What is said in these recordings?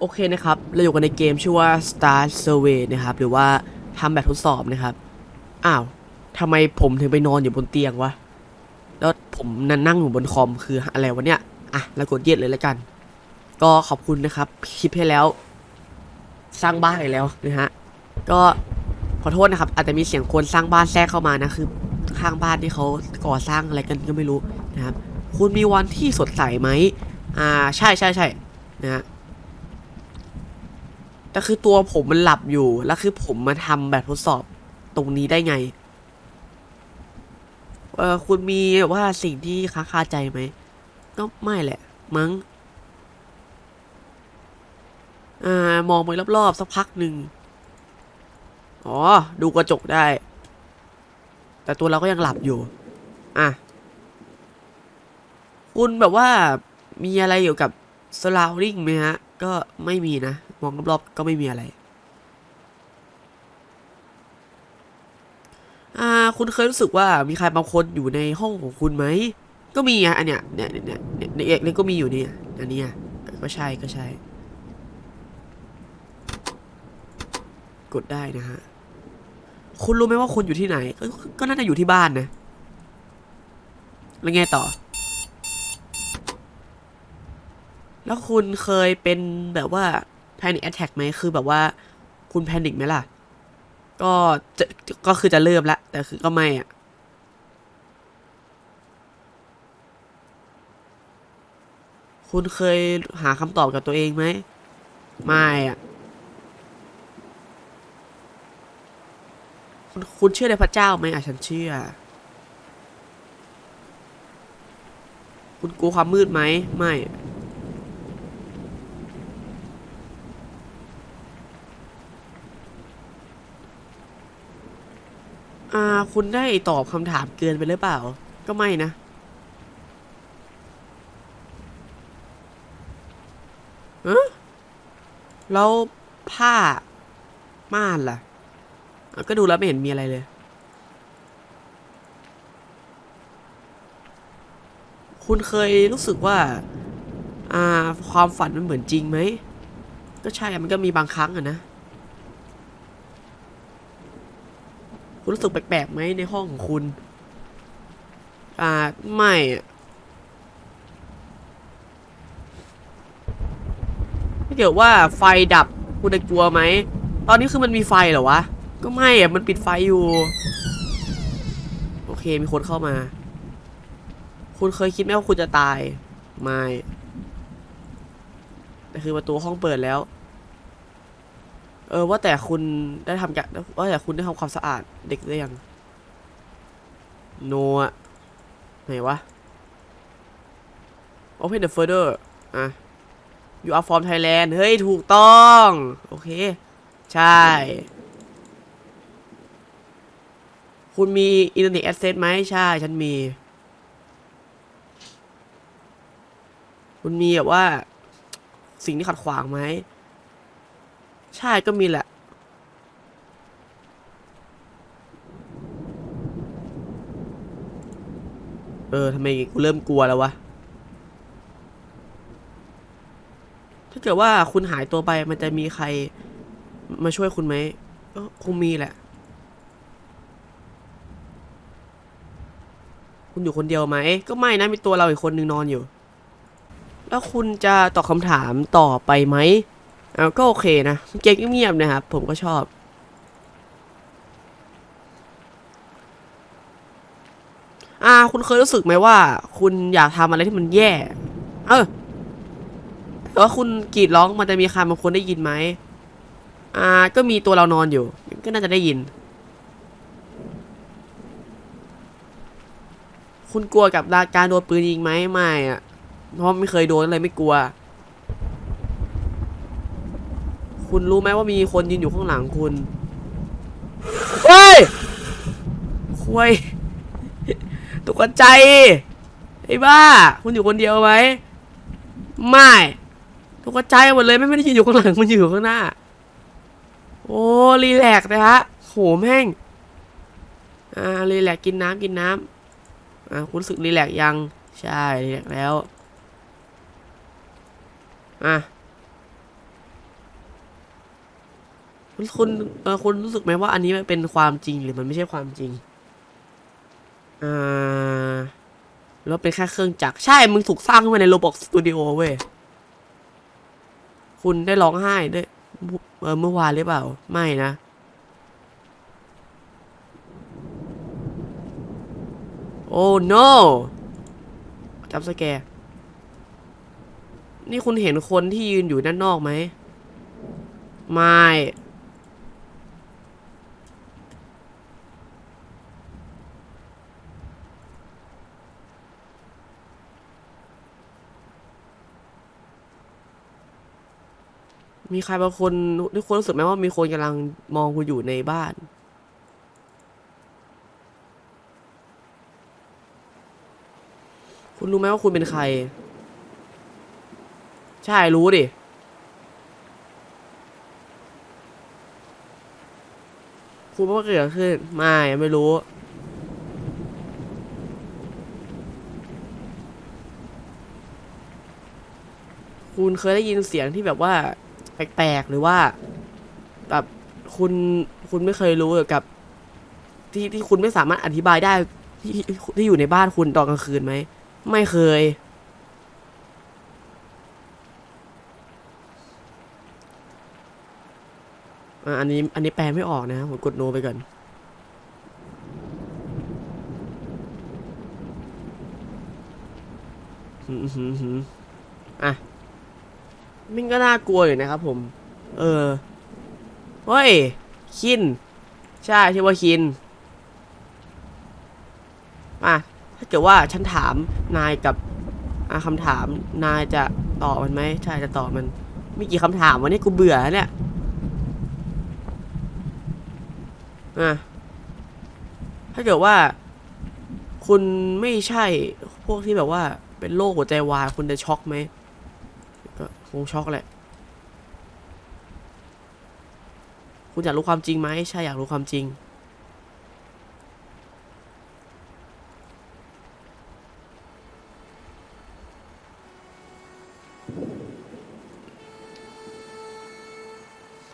โอเคนะครับ เราอยู่กันในเกมชื่อว่า Star Survey นะครับ หรือว่าทำแบบทดสอบนะครับ อ้าวทำไมผมถึงไปนอนอยู่บนเตียงวะ แล้วผมนั่งนั่งอยู่บนคอมคืออะไรวะเนี่ย อะแล้วกดเย็ดเลยแล้วกัน ก็ขอบคุณนะครับ คลิปให้แล้ว สร้างบ้านให้แล้วนะฮะ ก็ขอโทษนะครับ อาจจะมีเสียงคนสร้างบ้านแทรกเข้ามานะ คือข้างบ้านที่เขาก่อสร้างอะไรกันก็ไม่รู้นะครับ คุณมีวันที่สดใสไหม อ่า ใช่ใช่ใช่นะฮะ แต่คือตัวผมมันหลับอยู่ แล้วคือผมมาทำแบบทดสอบตรงนี้ได้ไง เออคุณมีว่าสิ่งที่ค้างคาใจไหม ก็ไม่แหละ มั้งอ่ามองไปรอบๆ สักพักหนึ่งอ๋อ ดูกระจกได้ แต่ตัวเราก็ยังหลับอยู่ อะ คุณแบบว่ามีอะไรเกี่ยวกับ surrounding ไหมฮะ ก็ไม่มีนะ มองรอบๆก็ไม่มีอะไร อ่า คุณเคยรู้สึกว่ามีใครบางคนอยู่ในห้องของคุณไหม ก็มีอะอันเนี้ยเนี่ยเนี่ยเนี่ยเนี่ยก็มีอยู่เนี่ยอันเนี้ยก็ใช่ก็ใช่ กดได้นะฮะ คุณรู้ไหมว่าคุณอยู่ที่ไหนก็ก็น่าจะอยู่ที่บ้านนะ แล้วไงต่อแล้วคุณเคยเป็นแบบว่า panic attack ไหมคือแบบว่า คุณแพนิคไหมล่ะ ก็จะก็คือจะเริ่มละแต่คือก็ไม่อะคุณเคยหาคำตอบกับตัวเองไหม ไม่อะคุณคุณเชื่อในพระเจ้าไหมอะฉันเชื่อ คุณกลัวความมืดไหม ไม่ อ่า คุณได้ตอบคำถามเกินไปหรือเปล่า ก็ไม่นะ เอะแล้วผ้าม่านล่ะ ก็ดูแล้วไม่เห็นมีอะไรเลย คุณเคยรู้สึกว่า อ่า ความฝันมันเหมือนจริงไหม ก็ใช่ มันก็มีบางครั้งอะนะ คุณรู้สึกแปลกๆไหมในห้องของคุณ อ่า ไม่ ถ้าเกิดว่าไฟดับคุณจะกลัวไหม ตอนนี้คือมันมีไฟเหรอวะ ก็ไม่อะมันปิดไฟอยู่ โอเค มีคนเข้ามา คุณเคยคิดไหมว่าคุณจะตาย ไม่ แต่คือประตูห้องเปิดแล้ว เออว่าแต่คุณได้ทำกว่าแต่คุณได้ทำความสะอาดเด็กได้ยัง โนอะไหนวะ Open the folder อะ you are from Thailand เฮ้ย ถูกต้อง โอเค ใช่ คุณมีอินเทอร์เน็ตแอ c เซสไหมใช่ ฉันมี คุณมีแบบว่า สิ่งที่ขัดขวางไหม ใช่ก็มีแหละ เออทำไมกูเริ่มกลัวแล้ววะ ถ้าเกิดว่าคุณหายตัวไปมันจะมีใครมาช่วยคุณไหมก็คงมีแหละ คุณอยู่คนเดียวไหม ก็ไม่นะมีตัวเราอีกคนนึงนอนอยู่ แล้วคุณจะตอบคำถามต่อไปไหม เอาก็โอเคนะ เกมเงียบๆนะครับ ผมก็ชอบ อ่า คุณเคยรู้สึกไหมว่า คุณอยากทำอะไรที่มันแย่ เออแต่ว่าคุณกรีดร้องมันจะมีใครบางคนได้ยินไหม อ่า ก็มีตัวเรานอนอยู่ ก็น่าจะได้ยิน คุณกลัวกับการโดนปืนยิงไหมไม่อะเพราะไม่เคยโดนอะไรไม่กลัว คุณรู้ไหมว่ามีคนยืนอยู่ข้างหลังคุณเฮ้ยคุยตกใจไอ้บ้า คุณอยู่คนเดียวไหมไม่ตกใจหมดเลยไม่ไม่ได้ยืนอยู่ข้างหลังมันอยู่ข้างหน้า โอ้รีแลกนะฮะโหแม่งอ่ารีแลกกินน้ำกินน้ำอ่าคุณรู้สึกรีแลกยัง ใช่รีแลกแล้วอะ คุณคุณเออคุณรู้สึกไหมว่าอันนี้มันเป็นความจริงหรือมันไม่ใช่ความจริงอ่าแล้วเป็นแค่เครื่องจักรใช่ มึงถูกสร้างขึ้นมาในโรบอกสตูดิโอเว้ย คุณได้ร้องไห้ได้วยเออเมื่อวานหรือเปล่า ไม่นะ โอ้ no จับสแกนี่คุณเห็นคนที่ยืนอยู่ด้านนอกไหมไม่ มีใครบางคนทุกคนรู้สึกไหมว่ามีคนกำลังมองคุณอยู่ในบ้าน คุณรู้ไหมว่าคุณเป็นใคร ใช่รู้ดิ คุณว่าเกิดขึ้น ไม่ไม่รู้คุณเคยได้ยินเสียงที่แบบว่า แปลกๆหรือว่าแบบคุณคุณไม่เคยรู้เกี่ยวกับ ที่ที่คุณไม่สามารถอธิบายได้ที่ที่อยู่ในบ้านคุณตอนกลางคืนไหมไม่เคย อันนี้อันนี้แปลไม่ออกนะผมกดโนไปก่อนอืมอืมอืมอะ มันก็น่ากลัวอยู่นะครับผม เออ เฮ้ย คิน ใช่ที่ว่าคินอะถ้าเกิดว่าฉันถามนายกับอะคำถามนายจะตอบมันไหมใช่จะตอบมัน มีกี่คำถามวันนี้กูเบื่อเนี่ยอะถ้าเกิดว่า คุณไม่ใช่พวกที่แบบว่าเป็นโรคหัวใจวายคุณจะช็อกไหม ก็คงช็อกแหละ คุณอยากรู้ความจริงไหมใช่อยากรู้ความจริง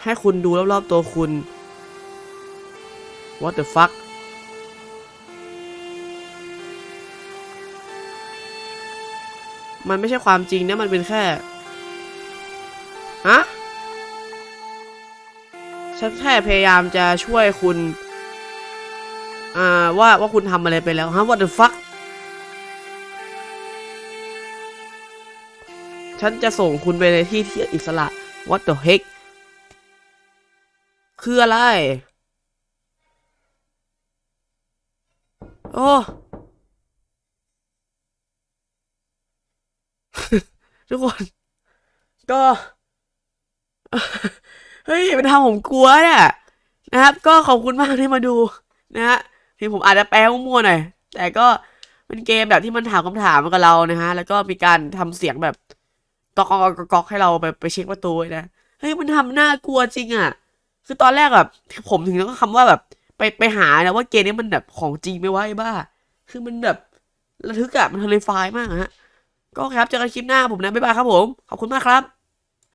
ให้คุณดูรอบๆตัวคุณ what the fuck มันไม่ใช่ความจริงนะ มันเป็นแค่ ฮะ ฉันแค่พยายามจะช่วยคุณ อ่า ว่าว่าคุณทำอะไรไปแล้วฮะ what the fuck ฉันจะส่งคุณไปในที่ที่อิสระ what the heck คืออะไร โอ้ ทุกคน ก็ เฮ้ยเป็นทำผมกลัวเนี่ยนะครับ ก็ขอบคุณมากที่มาดูนะฮะที่ผมอาจจะแปลมั่วๆหน่อย แต่ก็เป็นเกมแบบที่มันถามคำถามกับเรานะฮะ แล้วก็มีการทำเสียงแบบกอกกอกกอกให้เราไปไปเช็คประตูนะเฮ้ยมันทำน่ากลัวจริงอะ คือตอนแรกแบบผมถึงแล้วก็คำว่าแบบ ไปไปหานะว่าเกมนี้มันแบบของจริงไหมวะไอ้บ้า คือมันแบบระทึกอะมันเทเลฟายมากฮะ ก็ครับเจอกันคลิปหน้าผมนะบ๊ายบายครับผม ขอบคุณมากครับ